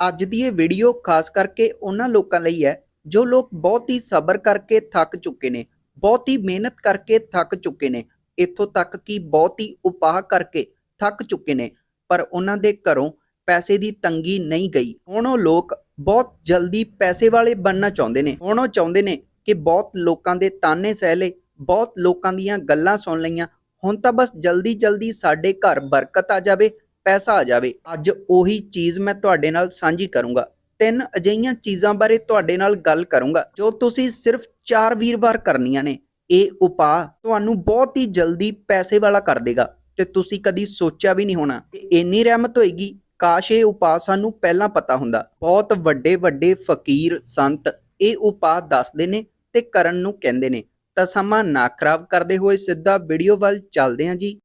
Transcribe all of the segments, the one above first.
ਅੱਜ ਦੀ ਇਹ ਵੀਡੀਓ ਖਾਸ ਕਰਕੇ ਉਹਨਾਂ ਲੋਕਾਂ ਲਈ ਹੈ ਜੋ ਲੋਕ ਬਹੁਤ ਹੀ ਸਬਰ ਕਰਕੇ ਥੱਕ ਚੁੱਕੇ ਨੇ, ਬਹੁਤ ਹੀ ਮਿਹਨਤ ਕਰਕੇ ਥੱਕ ਚੁੱਕੇ ਨੇ, ਇੱਥੋਂ ਤੱਕ ਕਿ ਬਹੁਤ ਹੀ ਉਪਾਹ ਕਰਕੇ ਥੱਕ ਚੁੱਕੇ ਨੇ, ਪਰ ਉਹਨਾਂ ਦੇ ਘਰੋਂ ਪੈਸੇ ਦੀ ਤੰਗੀ ਨਹੀਂ ਗਈ। ਹੁਣ ਉਹ ਲੋਕ ਬਹੁਤ ਜਲਦੀ ਪੈਸੇ ਵਾਲੇ ਬਣਨਾ ਚਾਹੁੰਦੇ ਨੇ। ਹੁਣ ਉਹ ਚਾਹੁੰਦੇ ਨੇ ਕਿ ਬਹੁਤ ਲੋਕਾਂ ਦੇ ਤਾਨੇ ਸਹਿ ਲਏ ਬਹੁਤ ਲੋਕਾਂ ਦੀਆਂ ਗੱਲਾਂ ਸੁਣ ਲਈਆਂ, ਹੁਣ ਤਾਂ ਬਸ ਜਲਦੀ ਜਲਦੀ ਸਾਡੇ ਘਰ ਬਰਕਤ ਆ ਜਾਵੇ ਪੈਸਾ ਆ ਜਾਵੇ, ਅੱਜ ਉਹੀ ਚੀਜ਼ ਮੈਂ ਤੁਹਾਡੇ ਨਾਲ ਸਾਂਝੀ ਕਰੂੰਗਾ। ਤਿੰਨ ਅਜਿਹੀਆਂ ਚੀਜ਼ਾਂ ਬਾਰੇ ਤੁਹਾਡੇ ਨਾਲ ਗੱਲ ਕਰੂੰਗਾ, ਜੋ ਤੁਸੀਂ ਸਿਰਫ 4 ਵੀਰਵਾਰ ਕਰਨੀਆਂ ਨੇ। ਇਹ ਉਪਾਅ ਤੁਹਾਨੂੰ ਬਹੁਤ ਹੀ ਜਲਦੀ ਪੈਸੇ ਵਾਲਾ ਕਰ ਦੇਗਾ, ਤੇ ਤੁਸੀਂ ਕਦੀ ਸੋਚਿਆ ਵੀ ਨਹੀਂ ਹੋਣਾ ਕਿ ਇੰਨੀ ਰਹਿਮਤ ਹੋਏਗੀ। ਕਾਸ਼ ਇਹ ਉਪਾਅ ਸਾਨੂੰ ਪਹਿਲਾਂ ਪਤਾ ਹੁੰਦਾ। ਬਹੁਤ ਵੱਡੇ ਵੱਡੇ ਫਕੀਰ ਸੰਤ ਇਹ ਉਪਾਅ ਦੱਸਦੇ ਨੇ ਤੇ ਕਰਨ ਨੂੰ ਕਹਿੰਦੇ ਨੇ। ਤਾਂ ਸਮਾਂ ਨਾ ਖਰਾਬ ਕਰਦੇ ਹੋਏ ਸਿੱਧਾ ਵੀਡੀਓ ਵੱਲ ਚੱਲਦੇ ਹਾਂ ਜੀ।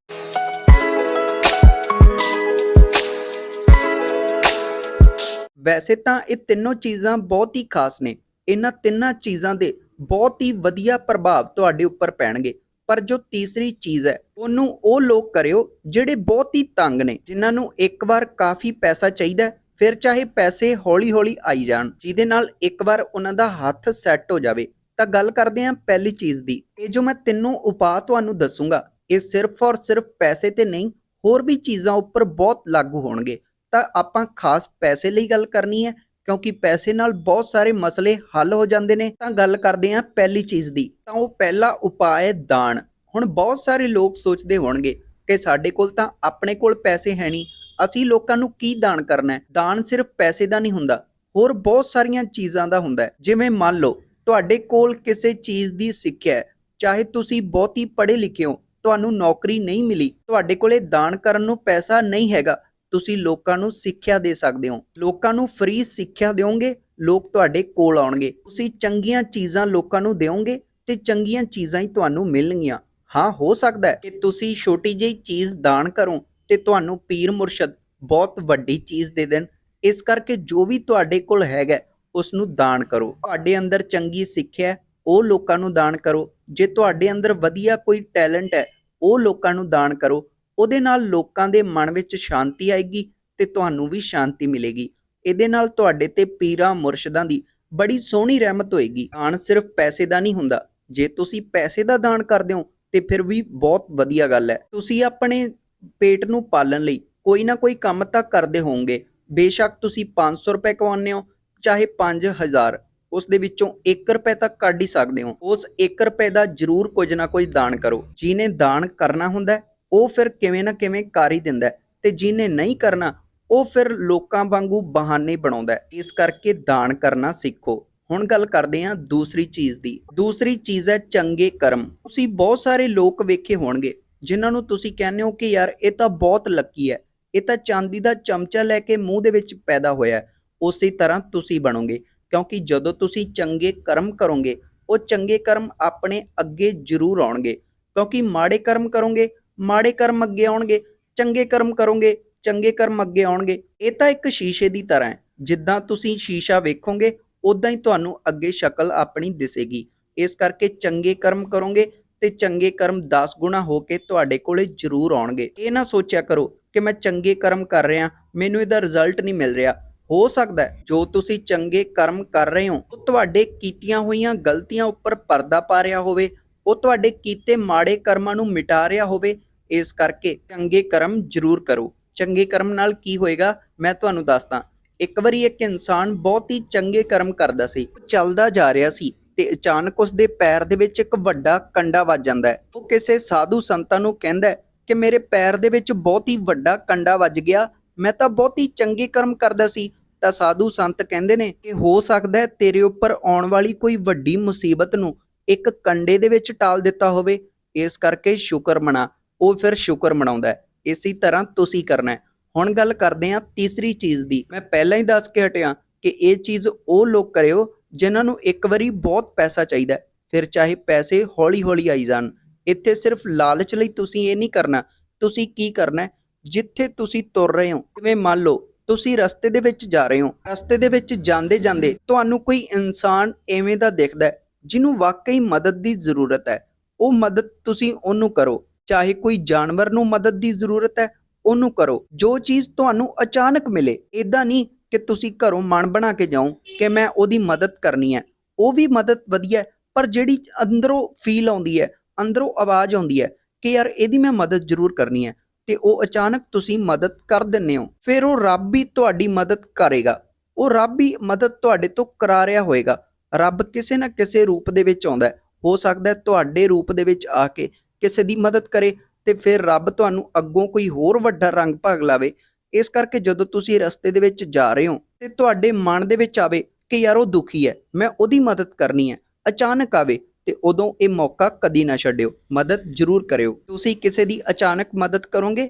ਵੈਸੇ ਤਾਂ ਇਹ ਤਿੰਨੋਂ ਚੀਜ਼ਾਂ ਬਹੁਤ ਹੀ ਖਾਸ ਨੇ। ਇਹਨਾਂ ਤਿੰਨਾਂ ਚੀਜ਼ਾਂ ਦੇ ਬਹੁਤ ਹੀ ਵਧੀਆ ਪ੍ਰਭਾਵ ਤੁਹਾਡੇ ਉੱਪਰ ਪੈਣਗੇ। ਪਰ ਜੋ ਤੀਸਰੀ ਚੀਜ਼ ਹੈ, ਉਹਨੂੰ ਉਹ ਲੋਕ ਕਰਿਓ ਜਿਹੜੇ ਬਹੁਤ ਹੀ ਤੰਗ ਨੇ, ਜਿਨ੍ਹਾਂ ਨੂੰ ਇੱਕ ਵਾਰ ਕਾਫੀ ਪੈਸਾ ਚਾਹੀਦਾ, ਫਿਰ ਚਾਹੇ ਪੈਸੇ ਹੌਲੀ-ਹੌਲੀ ਆਈ ਜਾਣ, ਜਿਹਦੇ ਨਾਲ ਇੱਕ ਵਾਰ ਉਹਨਾਂ ਦਾ ਹੱਥ ਸੈੱਟ ਹੋ ਜਾਵੇ। ਤਾਂ ਗੱਲ ਕਰਦੇ ਹਾਂ ਪਹਿਲੀ ਚੀਜ਼ ਦੀ। ਇਹ ਜੋ ਮੈਂ ਤਿੰਨੋਂ ਉਪਾਅ ਤੁਹਾਨੂੰ ਦੱਸੂਗਾ, ਇਹ ਸਿਰਫ ਔਰ ਸਿਰਫ ਪੈਸੇ ਤੇ ਨਹੀਂ, ਹੋਰ ਵੀ ਚੀਜ਼ਾਂ ਉੱਪਰ ਬਹੁਤ ਲਾਗੂ ਹੋਣਗੇ। ਤਾਂ ਆਪਾਂ ਖਾਸ ਪੈਸੇ ਲਈ ਗੱਲ ਕਰਨੀ ਹੈ, ਕਿਉਂਕਿ ਪੈਸੇ ਨਾਲ ਬਹੁਤ ਸਾਰੇ ਮਸਲੇ ਹੱਲ ਹੋ ਜਾਂਦੇ ਨੇ। ਤਾਂ ਗੱਲ ਕਰਦੇ ਹਾਂ ਪਹਿਲੀ ਚੀਜ਼ ਦੀ, ਤਾਂ ਉਹ ਪਹਿਲਾ ਉਪਾਅ ਹੈ ਦਾਨ। ਹੁਣ ਬਹੁਤ ਸਾਰੇ ਲੋਕ ਸੋਚਦੇ ਹੋਣਗੇ ਕਿ ਸਾਡੇ ਕੋਲ ਤਾਂ ਆਪਣੇ ਕੋਲ ਪੈਸੇ ਹੈ ਨਹੀਂ, ਅਸੀਂ ਲੋਕਾਂ ਨੂੰ ਕੀ ਦਾਨ ਕਰਨਾ ਹੈ? ਦਾਨ ਸਿਰਫ ਪੈਸੇ ਦਾ ਨਹੀਂ ਹੁੰਦਾ, ਹੋਰ ਬਹੁਤ ਸਾਰੀਆਂ ਚੀਜ਼ਾਂ ਦਾ ਹੁੰਦਾ ਜਿਵੇਂ ਮੰਨ ਲਓ, ਤੁਹਾਡੇ ਕੋਲ ਕਿਸੇ ਚੀਜ਼ ਦੀ ਸਿੱਖਿਆ ਹੈ, ਚਾਹੇ ਤੁਸੀਂ ਬਹੁਤ ਹੀ ਪੜ੍ਹੇ ਲਿਖੇ ਹੋ, ਤੁਹਾਨੂੰ ਨੌਕਰੀ ਨਹੀਂ ਮਿਲੀ, ਤੁਹਾਡੇ ਕੋਲੇ ਦਾਨ ਕਰਨ ਨੂੰ ਪੈਸਾ ਨਹੀਂ ਹੈਗਾ ਤੁਸੀਂ ਲੋਕਾਂ ਨੂੰ ਸਿੱਖਿਆ ਦੇ ਸਕਦੇ ਹੋ। ਲੋਕਾਂ ਨੂੰ ਫ੍ਰੀ ਸਿੱਖਿਆ ਦਿਓਗੇ, ਲੋਕ ਤੁਹਾਡੇ ਕੋਲ ਆਉਣਗੇ। ਤੁਸੀਂ ਚੰਗੀਆਂ ਚੀਜ਼ਾਂ ਲੋਕਾਂ ਨੂੰ ਦਿਓਗੇ ਤੇ ਚੰਗੀਆਂ ਚੀਜ਼ਾਂ ਹੀ ਤੁਹਾਨੂੰ ਮਿਲਣਗੀਆਂ। ਹਾਂ, ਹੋ ਸਕਦਾ ਹੈ ਕਿ ਤੁਸੀਂ ਛੋਟੀ ਜਿਹੀ ਚੀਜ਼ ਦਾਨ ਕਰੋ ਤੇ ਤੁਹਾਨੂੰ ਪੀਰ ਮੁਰਸ਼ਦ ਬਹੁਤ ਵੱਡੀ ਚੀਜ਼ ਦੇ ਦੇਣ। ਇਸ ਕਰਕੇ ਜੋ ਵੀ ਤੁਹਾਡੇ ਕੋਲ ਹੈਗਾ ਉਸ ਨੂੰ ਦਾਨ ਕਰੋ। ਤੁਹਾਡੇ ਅੰਦਰ ਚੰਗੀ ਸਿੱਖਿਆ ਉਹ ਲੋਕਾਂ ਨੂੰ ਦਾਨ ਕਰੋ। ਜੇ ਤੁਹਾਡੇ ਅੰਦਰ ਵਧੀਆ ਕੋਈ ਟੈਲੈਂਟ ਹੈ, ਉਹ ਲੋਕਾਂ ਨੂੰ ਦਾਨ ਕਰੋ। ਉਹਦੇ ਨਾਲ ਲੋਕਾਂ ਦੇ ਮਨ ਵਿੱਚ ਸ਼ਾਂਤੀ ਆਏਗੀ ਤੇ ਤੁਹਾਨੂੰ ਵੀ ਸ਼ਾਂਤੀ ਮਿਲੇਗੀ। ਇਹਦੇ ਨਾਲ ਤੁਹਾਡੇ ਤੇ ਪੀਰਾਂ ਮੁਰਸ਼ਿਦਾਂ ਦੀ ਬੜੀ ਸੋਹਣੀ ਰਹਿਮਤ ਹੋਏਗੀ। ਦਾਨ ਸਿਰਫ ਪੈਸੇ ਦਾ ਨਹੀਂ ਹੁੰਦਾ। ਜੇ ਤੁਸੀਂ ਪੈਸੇ ਦਾ ਦਾਨ ਕਰਦੇ ਹੋ, ਤੇ ਫਿਰ ਵੀ ਬਹੁਤ ਵਧੀਆ ਗੱਲ ਹੈ। ਤੁਸੀਂ ਆਪਣੇ ਪੇਟ ਨੂੰ ਪਾਲਣ ਲਈ ਕੋਈ ਨਾ ਕੋਈ ਕੰਮ ਤਾਂ ਕਰਦੇ ਹੋਵੋਗੇ। ਬੇਸ਼ੱਕ ਤੁਸੀਂ 500 ਰੁਪਏ ਕਮਾਉਂਦੇ ਹੋ, ਚਾਹੇ 5000 ਉਸ ਦੇ ਵਿੱਚੋਂ 1 ਰੁਪਏ ਤੱਕ ਕੱਢ ਹੀ ਸਕਦੇ ਹੋ। ਉਸ 1 ਰੁਪਏ ਦਾ ਜ਼ਰੂਰ ਕੁਝ ਨਾ ਕੁਝ ਦਾਨ ਕਰੋ। ਜਿਹਨੇ ਦਾਨ ਕਰਨਾ ਹੁੰਦਾ ਉਹ ਫਿਰ ਕਿਵੇਂ ਨਾ ਕਿਵੇਂ ਕਰ ਹੀ ਦਿੰਦਾ ਤੇ ਜਿਹਨੇ ਨਹੀਂ ਕਰਨਾ, ਉਹ ਫਿਰ ਲੋਕਾਂ ਵਾਂਗੂ ਬਹਾਨੇ ਬਣਾਉਂਦਾ ਇਸ ਕਰਕੇ ਦਾਨ ਕਰਨਾ ਸਿੱਖੋ। ਹੁਣ ਗੱਲ ਕਰਦੇ ਹਾਂ ਦੂਸਰੀ ਚੀਜ਼ ਦੀ। ਦੂਸਰੀ ਚੀਜ਼ ਹੈ ਚੰਗੇ ਕਰਮ। ਤੁਸੀਂ ਬਹੁਤ ਸਾਰੇ ਲੋਕ ਵੇਖੇ ਹੋਣਗੇ, ਜਿਨ੍ਹਾਂ ਨੂੰ ਤੁਸੀਂ ਕਹਿੰਦੇ ਹੋ ਕਿ ਯਾਰ ਇਹ ਤਾਂ ਬਹੁਤ ਲੱਕੀ ਹੈ। ਇਹ ਤਾਂ ਚਾਂਦੀ ਦਾ ਚਮਚਾ ਲੈ ਕੇ ਮੂੰਹ ਦੇ ਵਿੱਚ ਪੈਦਾ ਹੋਇਆ ਉਸੇ ਤਰ੍ਹਾਂ ਤੁਸੀਂ ਬਣੋਗੇ, ਕਿਉਂਕਿ ਜਦੋਂ ਤੁਸੀਂ ਚੰਗੇ ਕਰਮ ਕਰੋਗੇ, ਉਹ ਚੰਗੇ ਕਰਮ ਆਪਣੇ ਅੱਗੇ ਜ਼ਰੂਰ ਆਉਣਗੇ। ਕਿਉਂਕਿ ਮਾੜੇ ਕਰਮ ਕਰੋਗੇ ਮਾੜੇ ਕਰਮ ਅੱਗੇ ਆਉਣਗੇ, ਚੰਗੇ ਕਰਮ ਕਰੋਗੇ, ਚੰਗੇ ਕਰਮ ਅੱਗੇ ਆਉਣਗੇ। ਇਹ ਤਾਂ ਇੱਕ ਸ਼ੀਸ਼ੇ ਦੀ ਤਰ੍ਹਾਂ ਹੈ। ਜਿੱਦਾਂ ਤੁਸੀਂ ਸ਼ੀਸ਼ਾ ਵੇਖੋਗੇ ਉਦਾਂ ਹੀ ਤੁਹਾਨੂੰ ਅੱਗੇ ਸ਼ਕਲ ਆਪਣੀ ਦਿਸੇਗੀ। ਇਸ ਕਰਕੇ ਚੰਗੇ ਕਰਮ ਕਰੋਗੇ ਤੇ ਚੰਗੇ ਕਰਮ 10 ਗੁਣਾ ਹੋ ਕੇ ਤੁਹਾਡੇ ਕੋਲੇ ਜ਼ਰੂਰ ਆਉਣਗੇ। ਇਹ ਨਾ ਸੋਚਿਆ ਕਰੋ ਕਿ ਮੈਂ ਚੰਗੇ ਕਰਮ ਕਰ ਰਿਹਾ, ਮੈਨੂੰ ਇਹਦਾ ਰਿਜ਼ਲਟ ਨਹੀਂ ਮਿਲ ਰਿਹਾ। ਹੋ ਸਕਦਾ ਜੋ ਤੁਸੀਂ ਚੰਗੇ ਕਰਮ ਕਰ ਰਹੇ ਹੋ, ਉਹ ਤੁਹਾਡੇ ਕੀਤੀਆਂ ਹੋਈਆਂ ਗਲਤੀਆਂ ਉੱਪਰ ਪਰਦਾ ਪਾ ਰਿਹਾ ਹੋਵੇ, ਉਹ ਤੁਹਾਡੇ ਕੀਤੇ ਮਾੜੇ ਕਰਮਾਂ ਨੂੰ ਮਿਟਾ ਰਿਹਾ ਹੋਵੇ ਇਸ ਕਰਕੇ ਚੰਗੇ ਕਰਮ ਜ਼ਰੂਰ ਕਰੋ। ਚੰਗੇ ਕਰਮ ਨਾਲ ਕੀ ਹੋਏਗਾ? ਮੈਂ ਤੁਹਾਨੂੰ ਦੱਸਦਾ। ਇੱਕ ਵਾਰੀ ਇੱਕ ਇਨਸਾਨ ਬਹੁਤ ਹੀ ਚੰਗੇ ਕਰਮ ਕਰਦਾ ਸੀ। ਚੱਲਦਾ ਜਾ ਰਿਹਾ ਸੀ ਤੇ ਅਚਾਨਕ ਉਸ ਦੇ ਪੈਰ ਦੇ ਵਿੱਚ ਇੱਕ ਵੱਡਾ ਕੰਡਾ ਵੱਜ ਜਾਂਦਾ ਹੈ। ਉਹ ਕਿਸੇ ਸਾਧੂ ਸੰਤਾਂ ਨੂੰ ਕਹਿੰਦਾ ਹੈ ਕਿ ਮੇਰੇ ਪੈਰ ਦੇ ਵਿੱਚ ਬਹੁਤ ਹੀ ਵੱਡਾ ਕੰਡਾ ਵੱਜ ਗਿਆ। ਮੈਂ ਤਾਂ ਬਹੁਤ ਹੀ ਚੰਗੇ ਕਰਮ ਕਰਦਾ ਸੀ। ਤਾਂ ਸਾਧੂ ਸੰਤ ਕਹਿੰਦੇ ਨੇ ਕਿ ਹੋ ਸਕਦਾ ਹੈ ਤੇਰੇ ਉੱਪਰ ਆਉਣ ਵਾਲੀ ਕੋਈ ਵੱਡੀ ਮੁਸੀਬਤ ਨੂੰ ਇੱਕ ਕੰਡੇ ਦੇ ਵਿੱਚ ਟਾਲ ਦਿੱਤਾ ਹੋਵੇ। ਇਸ ਕਰਕੇ ਸ਼ੁਕਰ ਮਨਾ। ਉਹ ਫਿਰ ਸ਼ੁਕਰ ਮਨਾਉਂਦਾ ਹੈ। ਇਸੇ ਤਰ੍ਹਾਂ ਤੁਸੀਂ ਕਰਨਾ ਹੈ। ਹੁਣ ਗੱਲ ਕਰਦੇ ਹਾਂ ਤੀਸਰੀ ਚੀਜ਼ ਦੀ। ਮੈਂ ਪਹਿਲਾਂ ਹੀ ਦੱਸ ਕੇ ਹਟਿਆ ਕਿ ਇਹ ਚੀਜ਼ ਉਹ ਲੋਕ ਕਰਿਓ ਜਿਨ੍ਹਾਂ ਨੂੰ ਇੱਕ ਵਾਰੀ ਬਹੁਤ ਪੈਸਾ ਚਾਹੀਦਾ ਫਿਰ ਚਾਹੇ ਪੈਸੇ ਹੌਲੀ-ਹੌਲੀ ਆਈ ਜਾਣ। ਇੱਥੇ ਸਿਰਫ ਲਾਲਚ ਲਈ ਤੁਸੀਂ ਇਹ ਨਹੀਂ ਕਰਨਾ। ਤੁਸੀਂ ਕੀ ਕਰਨਾ ਜਿੱਥੇ ਤੁਸੀਂ ਤੁਰ ਰਹੇ ਹੋ। ਜਿਵੇਂ ਮੰਨ ਲਓ, ਤੁਸੀਂ ਰਸਤੇ ਦੇ ਵਿੱਚ ਜਾ ਰਹੇ ਹੋ। ਰਸਤੇ ਦੇ ਵਿੱਚ ਜਾਂਦੇ ਜਾਂਦੇ ਤੁਹਾਨੂੰ ਕੋਈ ਇਨਸਾਨ ਐਵੇਂ ਦਾ ਦਿਖਦਾ ਜਿਹਨੂੰ ਵਾਕਈ ਮਦਦ ਦੀ ਜ਼ਰੂਰਤ ਹੈ। ਉਹ ਮਦਦ ਤੁਸੀਂ ਉਹਨੂੰ ਕਰੋ। ਚਾਹੇ ਕੋਈ ਜਾਨਵਰ ਨੂੰ ਮਦਦ ਦੀ ਜ਼ਰੂਰਤ ਹੈ, ਉਹਨੂੰ ਕਰੋ। ਜੋ ਚੀਜ਼ ਤੁਹਾਨੂੰ ਅਚਾਨਕ ਮਿਲੇ ਇਦਾਂ ਨਹੀਂ ਕਿ ਤੁਸੀਂ ਘਰੋਂ ਮਨ ਬਣਾ ਕੇ ਜਾਓ ਕਿ ਮੈਂ ਉਹਦੀ ਮਦਦ ਕਰਨੀ ਹੈ। ਉਹ ਵੀ ਮਦਦ ਵਧੀਆ ਪਰ ਜਿਹੜੀ ਅੰਦਰੋਂ ਫੀਲ ਆਉਂਦੀ ਹੈ, ਅੰਦਰੋਂ ਆਵਾਜ਼ ਆਉਂਦੀ ਹੈ ਕਿ ਯਾਰ ਇਹਦੀ ਮੈਂ ਮਦਦ ਜ਼ਰੂਰ ਕਰਨੀ ਹੈ, ਤੇ ਉਹ ਅਚਾਨਕ ਤੁਸੀਂ ਮਦਦ ਕਰ ਦਿੰਦੇ ਹੋ। ਫਿਰ ਉਹ ਰੱਬ ਵੀ ਤੁਹਾਡੀ ਮਦਦ ਕਰੇਗਾ। ਉਹ ਰੱਬ ਵੀ ਮਦਦ ਤੁਹਾਡੇ ਤੋਂ ਕਰਾ ਰਿਹਾ ਹੋਏਗਾ। ਰੱਬ ਕਿਸੇ ਨਾ ਕਿਸੇ ਰੂਪ ਦੇ ਵਿੱਚ ਆਉਂਦਾ ਹੋ। ਸਕਦਾ ਤੁਹਾਡੇ ਰੂਪ ਦੇ ਵਿੱਚ ਆ ਕੇ ਕਿਸੇ ਦੀ ਮਦਦ ਕਰੇ ਤੇ ਫਿਰ ਰੱਬ ਤੁਹਾਨੂੰ ਅੱਗੋਂ ਕੋਈ ਹੋਰ ਵੱਡਾ ਰੰਗ ਭਾਗ ਲਾਵੇ। ਇਸ ਕਰਕੇ ਜਦੋਂ ਤੁਸੀਂ ਰਸਤੇ ਦੇ ਵਿੱਚ ਜਾ ਰਹੇ ਹੋ ਤੇ ਤੁਹਾਡੇ ਮਨ ਦੇ ਵਿੱਚ ਆਵੇ ਕਿ ਯਾਰ ਉਹ ਦੁਖੀ ਹੈ, ਮੈਂ ਉਹਦੀ ਮਦਦ ਕਰਨੀ ਹੈ, ਅਚਾਨਕ ਆਵੇ ਤੇ ਉਦੋਂ ਇਹ ਮੌਕਾ ਕਦੀ ਨਾ ਛੱਡਿਓ। ਮਦਦ ਜ਼ਰੂਰ ਕਰਿਓ। ਤੁਸੀਂ ਕਿਸੇ ਦੀ ਅਚਾਨਕ ਮਦਦ ਕਰੋਗੇ?